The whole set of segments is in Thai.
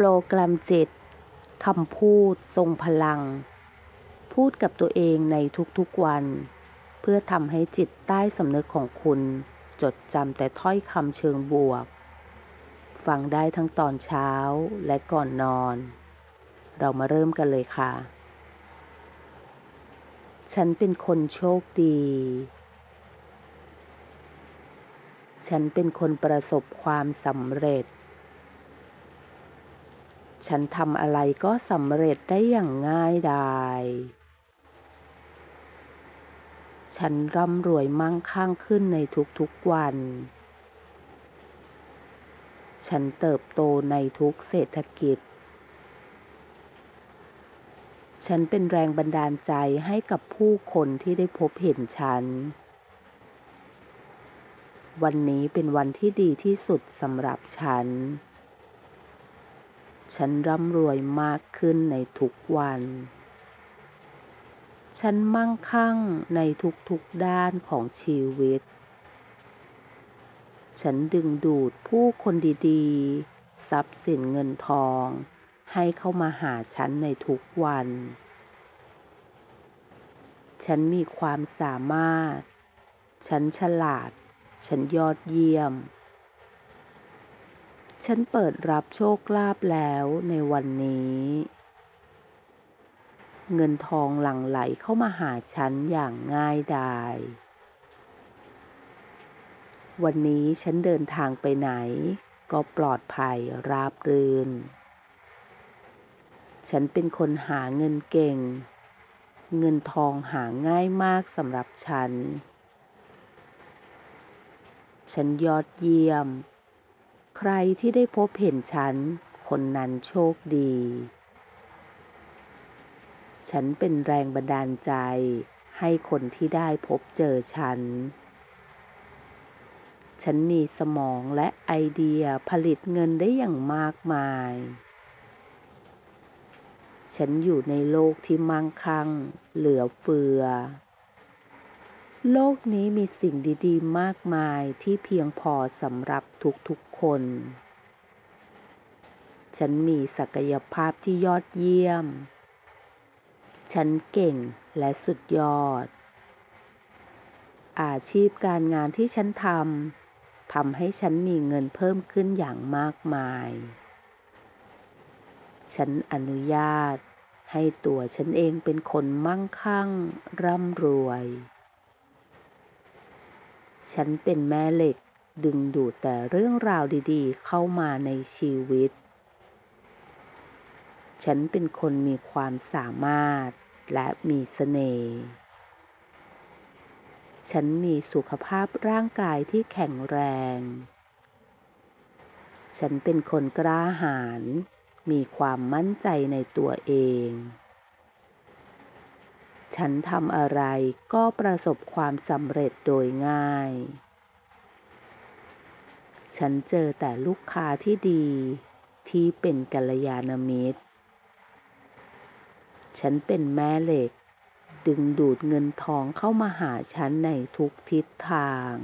โปรแกรมจิตคำพูดทรงพลัง พูดกับตัวเองในทุกๆวัน เพื่อทำให้จิตใต้สำนึกของคุณ จดจำแต่ถ้อยคำเชิงบวก ฟังได้ทั้งตอนเช้าและก่อนนอน เรามาเริ่มกันเลยค่ะ ฉันเป็นคนโชคดี ฉันเป็นคนประสบความสำเร็จ ฉันทำอะไรก็สำเร็จได้อย่างง่ายดายฉันร่ำรวยมั่งคั่งขึ้นในทุกๆวัน ฉันเติบโตในทุกเศรษฐกิจ ฉันเป็นแรงบันดาลใจให้กับผู้คนที่ได้พบเห็นฉัน วันนี้เป็นวันที่ดีที่สุดสำหรับฉัน ฉันร่ำรวยมากขึ้นในทุกวัน ฉันมั่งคั่งในทุกๆด้านของชีวิต ฉันดึงดูดผู้คนดีๆ ทรัพย์สินเงินทอง ให้เข้ามาหาฉันในทุกวัน ฉันมีความสามารถ ฉันฉลาด ฉันยอดเยี่ยม ฉันเปิดรับโชคลาภแล้วในวันนี้ เงินทองหลั่งไหลเข้ามาหาฉันอย่างง่ายดาย วันนี้ฉันเดินทางไปไหน ก็ปลอดภัยราบรื่น ฉันเป็นคนหาเงินเก่ง เงินทองหาง่ายมากสำหรับฉัน ฉันยอดเยี่ยม ใครที่ได้พบเห็นฉัน คนนั้นโชคดี ฉันเป็นแรงบันดาลใจ ให้คนที่ได้พบเจอฉัน ฉันมีสมองและไอเดียผลิตเงินได้อย่างมากมาย ฉันอยู่ในโลกที่มั่งคั่ง เหลือเฟือโลกนี้มีสิ่งดี ๆ มากมายที่เพียงพอสำหรับทุกๆ คน ฉันมีศักยภาพที่ยอดเยี่ยม ฉันเก่งและสุดยอด อาชีพการงานที่ฉันทำทำให้ฉันมีเงินเพิ่มขึ้นอย่างมากมาย ฉันอนุญาตให้ตัวฉันเองเป็นคนมั่งคั่งร่ำรวย ฉันเป็นแม่เหล็ก ดึงดูดแต่เรื่องราวดีๆ เข้ามาในชีวิต ฉันเป็นคนมีความสามารถและมีเสน่ห์ ฉันมีสุขภาพร่างกายที่แข็งแรง ฉันเป็นคนกล้าหาญ มีความมั่นใจในตัวเอง ฉันทำอะไรก็ประสบความสำเร็จโดยง่าย ฉันเจอแต่ลูกค้าที่ดี ที่เป็นกัลยาณมิตร ฉันเป็นแม่เหล็ก ดึงดูดเงินทองเข้ามาหาฉันในทุกทิศทาง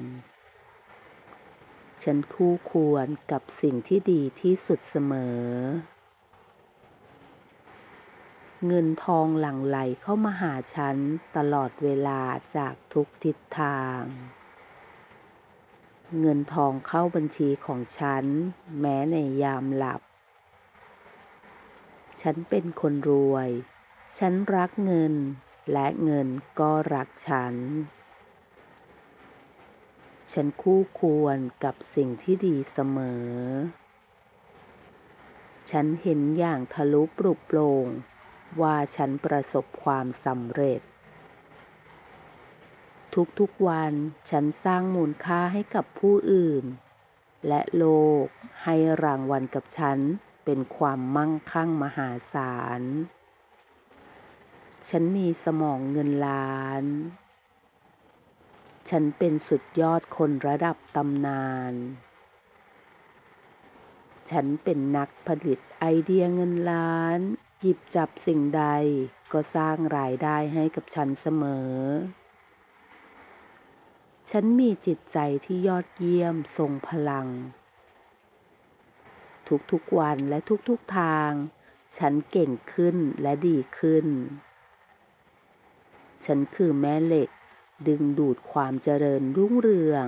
ฉันคู่ควรกับสิ่งที่ดีที่สุดเสมอ เงินทองหลั่งไหลเข้ามาหาฉันตลอดเวลาจากทุกทิศทาง เงินทองเข้าบัญชีของฉัน แม้ในยามหลับ ฉันเป็นคนรวย ฉันรักเงิน และเงินก็รักฉัน ฉันคู่ควรกับสิ่งที่ดีเสมอ ฉันเห็นอย่างทะลุปลุกโปร่งว่าฉันประสบความสำเร็จ ทุกๆวันฉันสร้างมูลค่าให้กับผู้อื่น และโลกให้รางวัลกับฉันเป็นความมั่งคั่งมหาศาล ฉันมีสมองเงินล้าน ฉันเป็นสุดยอดคนระดับตำนาน ฉันเป็นนักผลิตไอเดียเงินล้าน หยิบจับสิ่งใดก็สร้างรายได้ให้กับฉันเสมอ ฉันมีจิตใจที่ยอดเยี่ยมทรงพลัง ทุกๆวันและทุกๆทาง ฉันเก่งขึ้นและดีขึ้น ฉันคือแม่เหล็กดึงดูดความเจริญรุ่งเรือง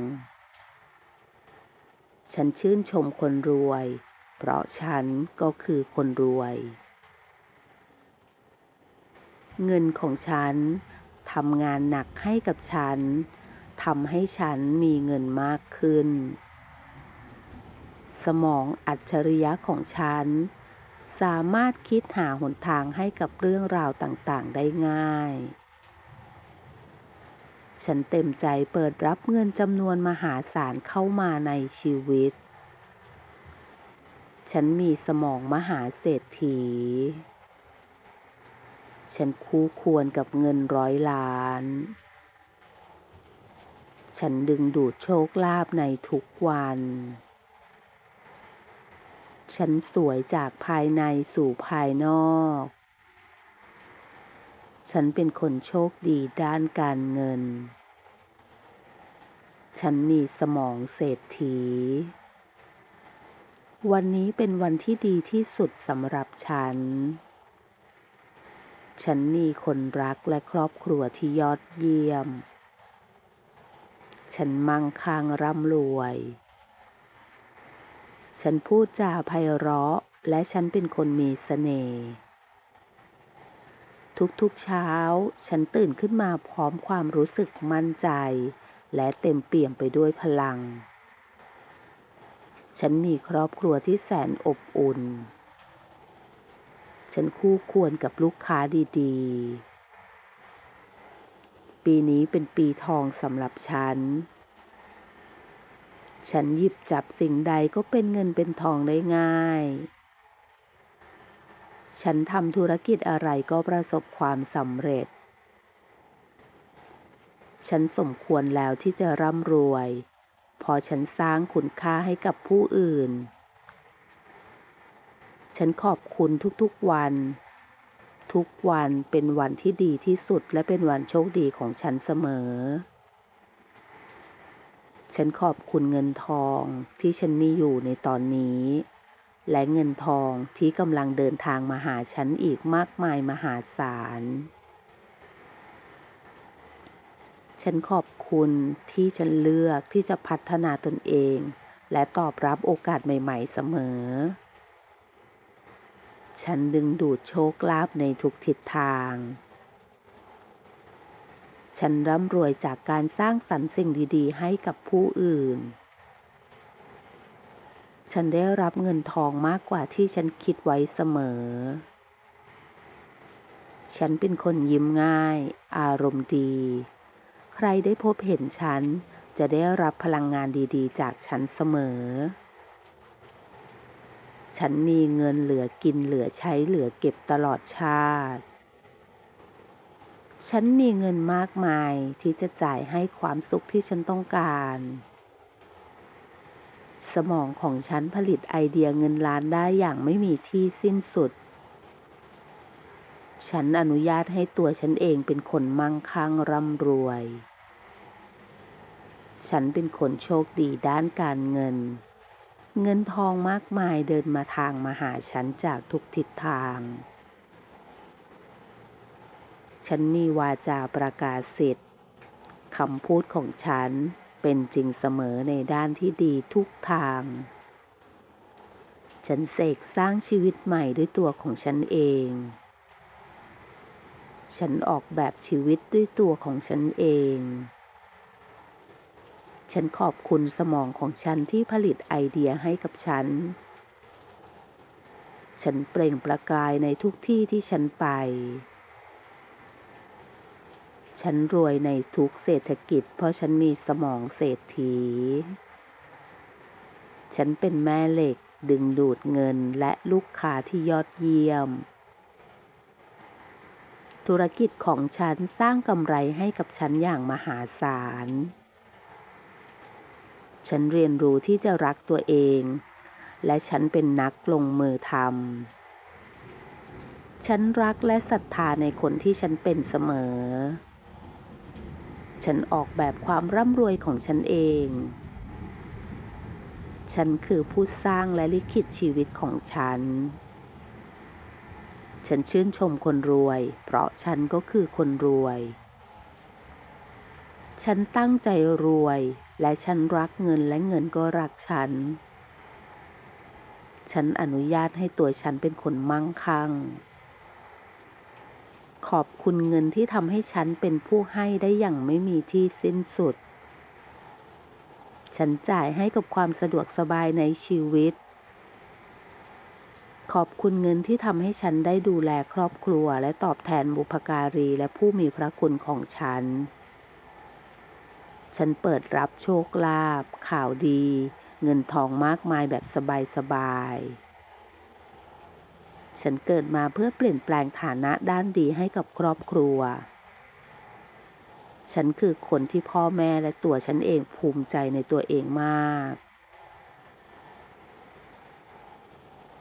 ฉันชื่นชมคนรวย เพราะฉันก็คือคนรวย เงินของฉันทำงานหนักให้กับฉัน ทำให้ฉันมีเงินมากขึ้น สมองอัจฉริยะของฉัน สามารถคิดหาหนทางให้กับเรื่องราวต่างๆ ได้ง่าย ฉันเต็มใจเปิดรับเงินจำนวนมหาศาลเข้ามาในชีวิต ฉันมีสมองมหาเศรษฐี ฉันคู่ควรกับเงินร้อยล้าน ฉันดึงดูดโชคลาภในทุกวัน ฉันสวยจากภายในสู่ภายนอก ฉันเป็นคนโชคดีด้านการเงิน ฉันมีสมองเศรษฐี วันนี้เป็นวันที่ดีที่สุดสำหรับฉันฉันมีคนรักและครอบครัวที่ยอดเยี่ยม ฉันมั่งคั่งร่ำรวย ฉันพูดจาไพเราะและฉันเป็นคนมีเสน่ห์ทุกๆเช้า ฉันตื่นขึ้นมาพร้อมความรู้สึกมั่นใจ และเต็มเปี่ยมไปด้วยพลัง ฉันมีครอบครัวที่แสนอบอุ่น ฉันคู่ควรกับลูกค้าดีๆ ปีนี้เป็นปีทองสำหรับฉัน ฉันหยิบจับสิ่งใดก็เป็นเงินเป็นทองได้ง่าย ฉันทำธุรกิจอะไรก็ประสบความสำเร็จ ฉันสมควรแล้วที่จะร่ำรวย พอฉันสร้างคุณค่าให้กับผู้อื่น ฉันขอบคุณทุกๆวัน ทุกวันเป็นวันที่ดีที่สุดและเป็นวันโชคดีของฉันเสมอ ฉันขอบคุณเงินทองที่ฉันมีอยู่ในตอนนี้ และเงินทองที่กำลังเดินทางมาหาฉันอีกมากมายมหาศาล ฉันขอบคุณที่ฉันเลือกที่จะพัฒนาตนเอง และตอบรับโอกาสใหม่ ๆ เสมอ ฉันดึงดูดโชคลาภในทุกทิศทาง ฉันร่ำรวยจากการสร้างสรรค์สิ่งดีๆ ให้กับผู้อื่น ฉันได้รับเงินทองมากกว่าที่ฉันคิดไว้เสมอ ฉันเป็นคนยิ้มง่าย อารมณ์ดี ใครได้พบเห็นฉันจะได้รับพลังงานดีๆ จากฉันเสมอ ฉันมีเงินเหลือกินเหลือใช้เหลือเก็บตลอดชาติ ฉันมีเงินมากมายที่จะจ่ายให้ความสุขที่ฉันต้องการ สมองของฉันผลิตไอเดียเงินล้านได้อย่างไม่มีที่สิ้นสุด ฉันอนุญาตให้ตัวฉันเองเป็นคนมั่งคั่งร่ำรวย ฉันเป็นคนโชคดีด้านการเงิน เงินทองมากมายเดินมาทางมาหาฉันจากทุกทิศทาง ฉันมีวาจาประกาศสิทธิ์คำพูดของฉันเป็นจริงเสมอในด้านที่ดีทุกทาง ฉันเสกสร้างชีวิตใหม่ด้วยตัวของฉันเอง ฉันออกแบบชีวิตด้วยตัวของฉันเอง ฉันขอบคุณสมองของฉันที่ผลิตไอเดียให้กับฉัน ฉันเปล่งประกายในทุกที่ที่ฉันไป ฉันรวยในทุกเศรษฐกิจ เพราะฉันมีสมองเศรษฐี ฉันเป็นแม่เหล็กดึงดูดเงินและลูกค้าที่ยอดเยี่ยม ธุรกิจของฉันสร้างกำไรให้กับฉันอย่างมหาศาล ฉันเรียนรู้ที่จะรักตัวเอง และฉันเป็นนักลงมือทำ ฉันรักและศรัทธาในคนที่ฉันเป็นเสมอ ฉันออกแบบความร่ำรวยของฉันเอง ฉันคือผู้สร้างและลิขิตชีวิตของฉัน ฉันชื่นชมคนรวย เพราะฉันก็คือคนรวย ฉันตั้งใจรวย และฉันรักเงินและเงินก็รักฉัน ฉันอนุญาตให้ตัวฉันเป็นคนมั่งคั่ง ขอบคุณเงินที่ทำให้ฉันเป็นผู้ให้ได้อย่างไม่มีที่สิ้นสุด ฉันจ่ายให้กับความสะดวกสบายในชีวิต ขอบคุณเงินที่ทำให้ฉันได้ดูแลครอบครัวและตอบแทนบุพการีและผู้มีพระคุณของฉัน ฉันเปิดรับโชคลาภข่าวดี เงินทองมากมายแบบสบายๆ ฉันเกิดมาเพื่อเปลี่ยนแปลงฐานะด้านดีให้กับครอบครัว ฉันคือคนที่พ่อแม่และตัวฉันเองภูมิใจในตัวเองมาก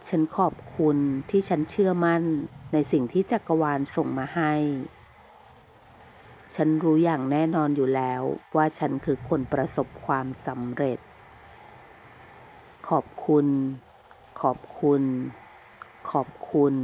ฉันขอบคุณที่ฉันเชื่อมั่นในสิ่งที่จักรวาลส่งมาให้ ฉันรู้อย่างแน่นอนอยู่แล้วว่าฉันคือคนประสบความสำเร็จ ขอบคุณ ขอบคุณ ขอบคุณ